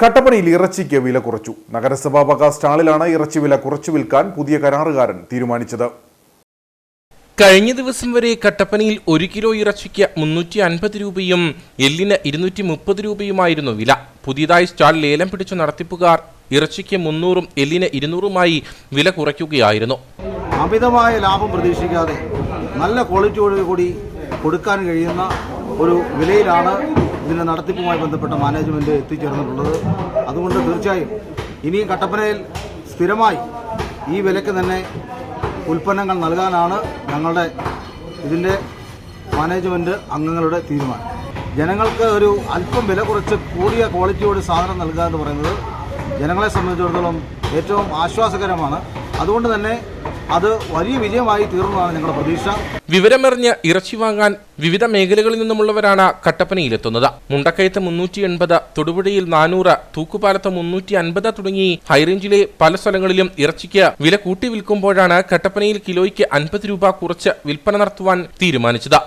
കട്ടപ്പനയിൽ ഇറച്ചിക്ക് വില കുറച്ചു. നഗരസഭാ വക സ്റ്റാളിലാണ് ഇറച്ചി വില കുറച്ചു വിൽക്കാൻ പുതിയ കരാറുകാരൻ തീരുമാനിച്ചത്. കഴിഞ്ഞ ദിവസം വരെ കട്ടപ്പനയിൽ ഒരു കിലോ ഇറച്ചിക്ക് മുന്നൂറ്റി അൻപത് രൂപയും എല്ലിന് ഇരുന്നൂറ്റി മുപ്പത് രൂപയുമായിരുന്നു വില. പുതിയതായി സ്റ്റാൾ ലേലം പിടിച്ച നടത്തിപ്പുകാർ ഇറച്ചിക്ക് മുന്നൂറും എല്ലിന് ഇരുന്നൂറുമായി വില കുറയ്ക്കുകയായിരുന്നു. അമിതമായ ലാഭം പ്രതീക്ഷിക്കാതെ നല്ല ക്വാളിറ്റിയോടുകൂടി കൊടുക്കാൻ കഴിയുന്ന ഒരു വിലയിലാണ് ഇതിന്റെ നടത്തിപ്പുമായി ബന്ധപ്പെട്ട മാനേജ്മെന്റ് എത്തിച്ചേർന്നിട്ടുള്ളത്. അതുകൊണ്ട് തീർച്ചയായും ഇനിയും കട്ടപ്പനയിൽ സ്ഥിരമായി ഈ വിലയ്ക്ക് തന്നെ ഉൽപ്പന്നങ്ങൾ നൽകാനാണ് ഞങ്ങളുടെ ഇതിന്റെ മാനേജ്മെന്റ് അംഗങ്ങളുടെ തീരുമാനം. ജനങ്ങൾക്ക് ഒരു അല്പം വില കുറച്ച് കൂടിയ ക്വാളിറ്റിയോട് സാധനം നൽകുക എന്ന് പറയുന്നത് ജനങ്ങളെ സംബന്ധിച്ചിടത്തോളം ഏറ്റവും ആശ്വാസകരമാണ്. അതുകൊണ്ട് തന്നെ അത് വലിയ വിജയമായി തീർന്നതാണ് ഞങ്ങളുടെ പ്രതീക്ഷ. വിവരമറിഞ്ഞ് ഇറച്ചി വാങ്ങാൻ വിവിധ മേഖലകളിൽ നിന്നുമുള്ളവരാണ് കട്ടപ്പനയിലെത്തുന്നത്. മുണ്ടക്കയത്ത് മുന്നൂറ്റി എൺപത് തൊടുപുഴയിൽ നാനൂറ് തൂക്കുപാലത്ത് മുന്നൂറ്റി അൻപത് തുടങ്ങി ഹൈറേഞ്ചിലെ പല സ്ഥലങ്ങളിലും ഇറച്ചിക്ക് വില കൂട്ടി വിൽക്കുമ്പോഴാണ് കട്ടപ്പനയിൽ കിലോയ്ക്ക് അൻപത് രൂപ കുറച്ച് വിൽപ്പന നടത്തുവാൻ തീരുമാനിച്ചത്.